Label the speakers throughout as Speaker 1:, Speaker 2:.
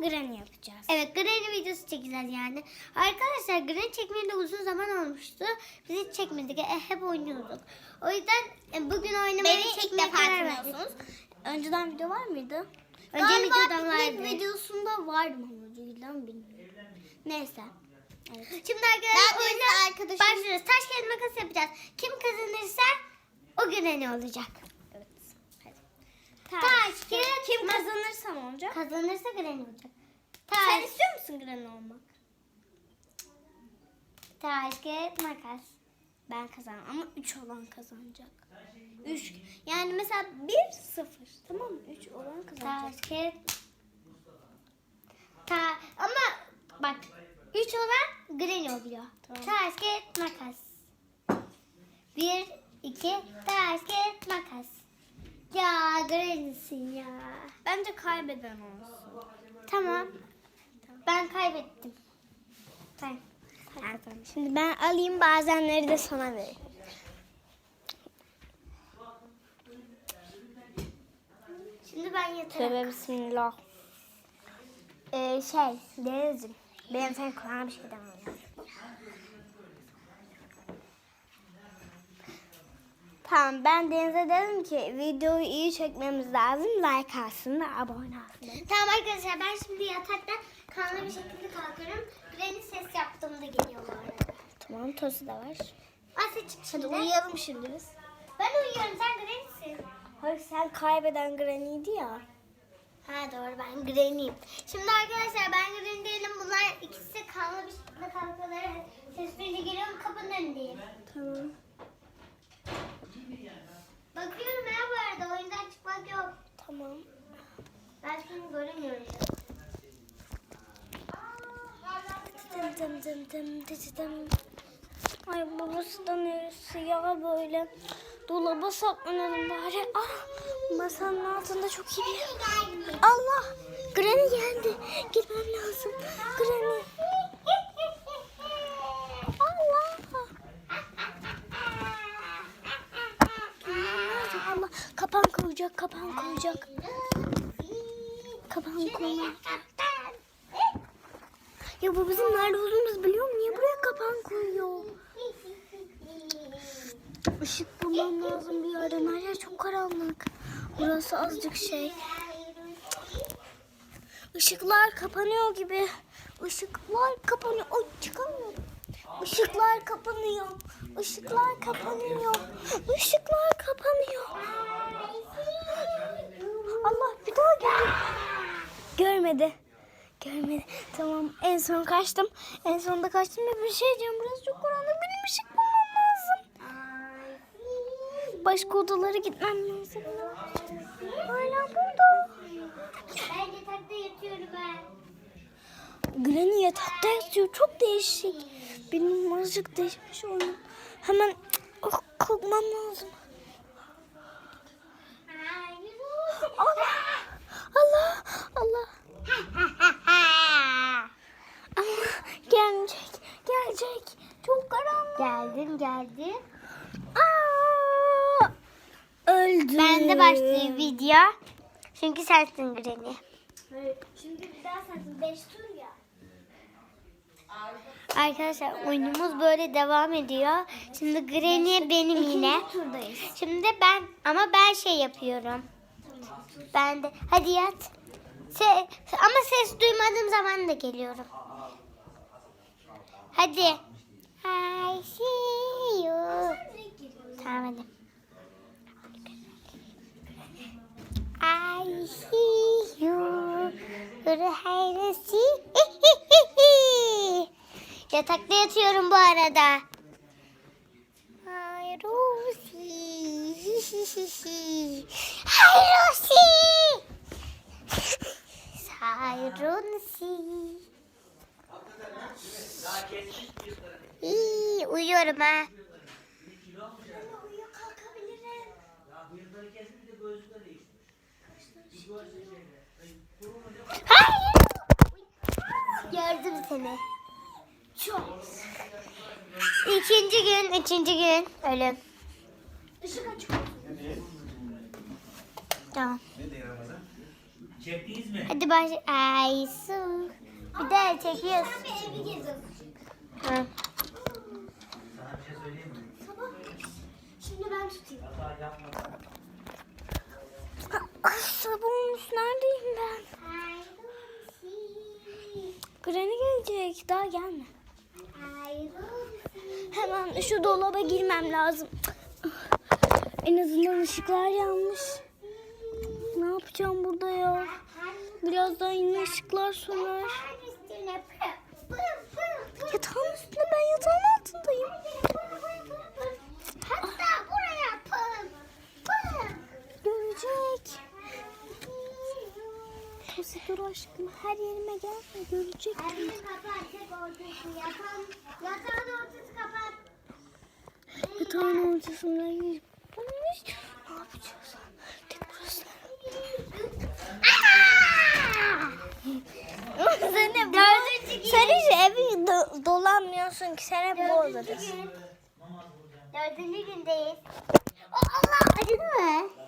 Speaker 1: Granny yapacağız.
Speaker 2: Evet Granny videosu çekeceğiz yani. Arkadaşlar Granny çekmeyeli uzun zaman olmuştu. Biz hiç çekmedik. E, hep oynuyorduk. O yüzden e, bugün oynamaya
Speaker 1: Beni
Speaker 2: çekmeye karar verdik.
Speaker 1: Önceden video var mıydı?
Speaker 2: Önce
Speaker 1: Galiba
Speaker 2: videodan vardı.
Speaker 1: videosunda vardı mı? Videodan bilmiyorum. Neyse. Evet.
Speaker 2: Şimdi arkadaşlar oyuna
Speaker 1: arkadaşım-
Speaker 2: başlıyoruz. Taş kağıt makas yapacağız. Kim kazanırsa o Granny olacak.
Speaker 1: Hadi.
Speaker 2: Taş kağıt
Speaker 1: Kim kazanırsa ne olacak?
Speaker 2: Kazanırsa Granny olacak.
Speaker 1: Sen
Speaker 2: Taş,
Speaker 1: istiyor musun Granny olmak?
Speaker 2: taş kağıt makas.
Speaker 1: Ben kazandım ama 3 olan kazanacak. 3 yani mesela 1 0 tamam mı? 3 olan kazanacak.
Speaker 2: Taş kağıt. Ta ama bak 3 olan Granny oluyor.
Speaker 1: Tamam.
Speaker 2: Taş kağıt makas. 1 2 taş kağıt makas. Ya Granny'sin ya.
Speaker 1: Bence kaybeden olsun.
Speaker 2: Tamam. Ben kaybettim. Tamam.
Speaker 1: Şimdi ben alayım bazenleri de sana vereyim.
Speaker 2: Şimdi ben yatarım.
Speaker 1: Tövbe bismillah. Ee, şey Deniz'im benim senin kulağına bir şey demem lazım. Tamam ben Deniz'e dedim ki videoyu iyi çekmemiz lazım. Like alsın da abone dedim.
Speaker 2: Tamam arkadaşlar ben şimdi yataktan kanlı bir şekilde kalkıyorum. Granny ses yaptığımda geliyor bu arada.
Speaker 1: Tamam tozu da var.
Speaker 2: Asya çık şimdi.
Speaker 1: Hadi uyuyalım şimdi biz.
Speaker 2: Ben uyuyorum sen Granny'sin.
Speaker 1: Hayır sen kaybeden Granny'ydi ya.
Speaker 2: Ha doğru ben Granny'yim. Şimdi arkadaşlar ben Granny değilim. Bunlar ikisi kanlı bir şekilde kalkıyorlar. Ses duyunca geliyorum kapının önündeyim.
Speaker 1: Tamam.
Speaker 2: Bakıyorum ya bu arada oyundan çıkmak yok.
Speaker 1: Tamam.
Speaker 2: Ben seni göremiyorum.
Speaker 1: Dım dım dım dım. Ay burası da neresi ya böyle. Dolaba saklanalım bari. Ah masanın altında çok iyi bir yer. Allah Granny geldi. Gitmem lazım. Granny. Allah. Allah kapan koyacak kapan koyacak. Kapan koyacak. Ya bu bizim nerede olduğumuzu biliyor mu? Niye buraya kapan koyuyor? Işık bulmam lazım bir yerden. Her yer çok karanlık. Burası azıcık şey. Işıklar kapanıyor gibi. Işıklar kapanıyor. Ay çıkamıyorum. Işıklar kapanıyor. Işıklar kapanıyor. Işıklar kapanıyor. Allah bir daha geldi. Görmedi. Görmedi. Tamam en son kaçtım. En sonunda kaçtım ve bir şey diyeceğim. Burası çok karanlık. Benim ışık bulmam lazım. Başka odalara gitmem lazım. Hala burada.
Speaker 2: Ben yatakta yatıyorum ben.
Speaker 1: Granny yatakta yatıyor. Çok değişik. Benim azıcık değişmiş oyun. Hemen oh, kalkmam lazım. Allah! Allah! Allah! Ama gelmeyecek. Gelecek. Çok karanlık.
Speaker 2: Geldim geldim.
Speaker 1: Aa!
Speaker 2: Başlayayım video. Çünkü sensin Granny.
Speaker 1: Şimdi bir daha sensin. Beş tur ya.
Speaker 2: Arkadaşlar oyunumuz böyle devam ediyor. Şimdi Granny benim yine.
Speaker 1: turdayız.
Speaker 2: Şimdi ben ama ben şey yapıyorum. Ben de hadi yat. Se- ama ses duymadığım zaman da geliyorum. Hadi. I see you. Tamam hadi. I see you. I see. Yatakta yatıyorum bu arada. Ay Rosie. Hay Rosie. Hay Rosie. İyi, uyuyorum ha. Hayır. Gördüm seni.
Speaker 1: Çok.
Speaker 2: İkinci gün, üçüncü gün. Ölüm.
Speaker 1: Işık açık.
Speaker 2: Tamam.
Speaker 3: Çektiniz mi?
Speaker 2: Hadi baş... Ay su. Bir de çekiyoruz. Ha.
Speaker 3: Sana bir şey söyleyeyim mi?
Speaker 1: Şimdi ben tutayım. Ay sabunmuş neredeyim ben? Granny gelecek daha gelme. Hemen şu dolaba girmem lazım. En azından ışıklar yanmış. Ne yapacağım burada ya? Birazdan yine ışıklar söner. Yatağın üstünde ben yatağın altındayım.
Speaker 2: Hatta buraya pım pım.
Speaker 1: Görecek. Dur aşkım her yerime gelme görecek.
Speaker 2: Elini kapat, tek ortası yapan. Yatağın ortası kapat.
Speaker 1: Yatağın ortasında girmiş. Ne yapacağız? Tek burası. sen hiç evi do- dolanmıyorsun ki sen hep bu odadasın.
Speaker 2: Dördüncü gündeyiz. O Allah acıdı mı?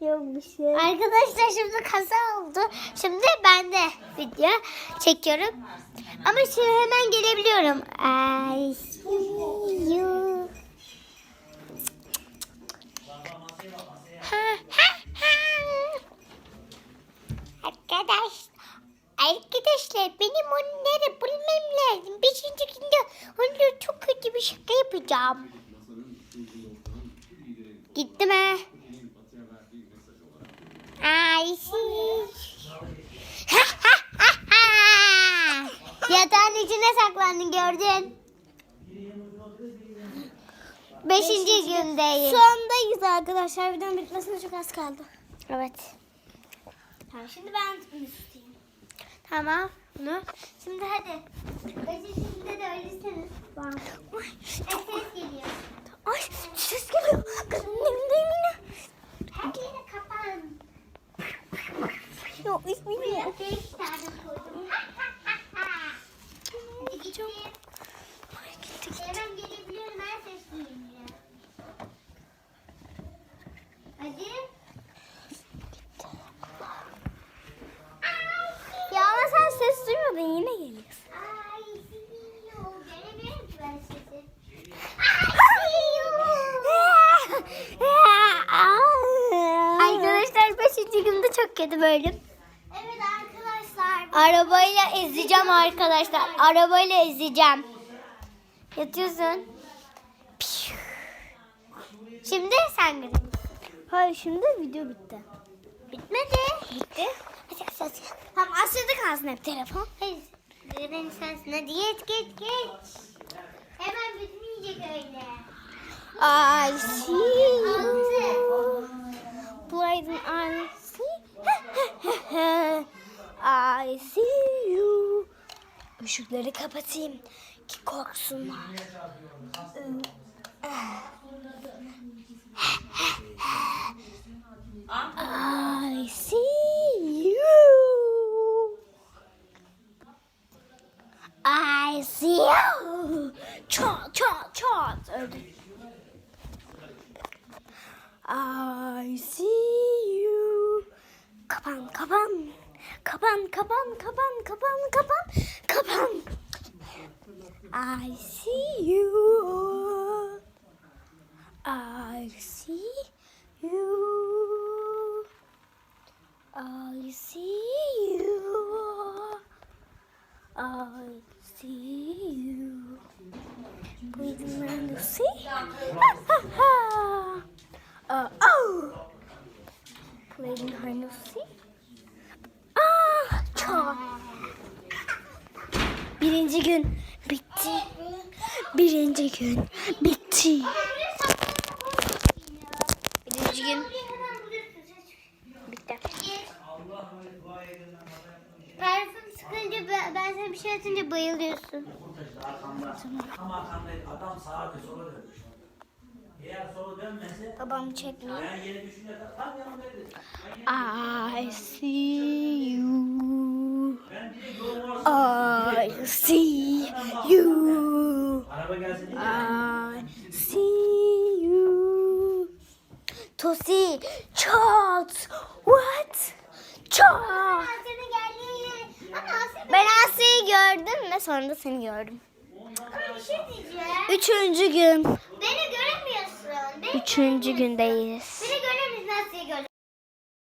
Speaker 1: Yok.
Speaker 2: Arkadaşlar şimdi kaza oldu. Şimdi ben de video çekiyorum. Ama şimdi hemen gelebiliyorum. Ha. Arkadaş, arkadaşlar benim onları bulmam lazım. Beşinci günde onlara çok kötü bir şaka yapacağım. Gitti mi? I see. Yatağın içine gördün. Beşinci gündeyiz.
Speaker 1: Şu andayız arkadaşlar. Videonun bitmesine çok az kaldı.
Speaker 2: Evet.
Speaker 1: Tamam, şimdi ben tutayım.
Speaker 2: Tamam. Bunu. Şimdi hadi. Beşinci günde de ölürseniz.
Speaker 1: Ay,
Speaker 2: Ses geliyor.
Speaker 1: ay ses geliyor. Kızımdayım yine.
Speaker 2: Her yere kapan.
Speaker 1: Yok hiç bilmiyorum.
Speaker 2: Gidelim.
Speaker 1: Ay gitti.
Speaker 2: Hemen gelebiliyorum. Ben ses duyuyorum. Hadi.
Speaker 1: Ya ama sen ses duymadın yine geliyorsun.
Speaker 2: Arkadaşlar 5. günde çok kötü bölüm. Arabayla ezeceğim arkadaşlar. Arabayla ezeceğim. Yatıyorsun. Şimdi sen gir.
Speaker 1: Hayır şimdi video bitti.
Speaker 2: Bitmedi.
Speaker 1: Bitti.
Speaker 2: Hadi aç aç.
Speaker 1: Tamam aşağıda kalsın hep telefon.
Speaker 2: Hayır. Ben sensin. Hadi geç geç geç. Hemen bitmeyecek öyle.
Speaker 1: You.
Speaker 2: Altı.
Speaker 1: Playing I see. I see you. Işıkları kapatayım ki korksunlar. I see you. I see you. Çat çat çat. I see you. Kapan, kapan. Kapan, kapan, kapan, kapan, kapan, kapan. I see you. I see you. I see you. I see you. Breathing around the sea. Ha. Uh, oh. Playing hide and seek. Birinci gün bitti. Birinci gün bitti. Birinci gün bitti.
Speaker 2: Parfüm sıkınca ben, sana bir şey atınca bayılıyorsun.
Speaker 3: Arkamda. Tam arkamdaydı. Adam sağa ve sola dönmüş. Eğer sola dönmese
Speaker 1: Babam çekmiyor. I see you. I see you. I see you. Tosi, çat. What? Çat. Ben Asya'yı gördüm ve sonra da seni gördüm.
Speaker 2: Şey
Speaker 1: Üçüncü gün.
Speaker 2: Beni göremiyorsun. Beni
Speaker 1: Üçüncü göremiyorsun. gündeyiz. Beni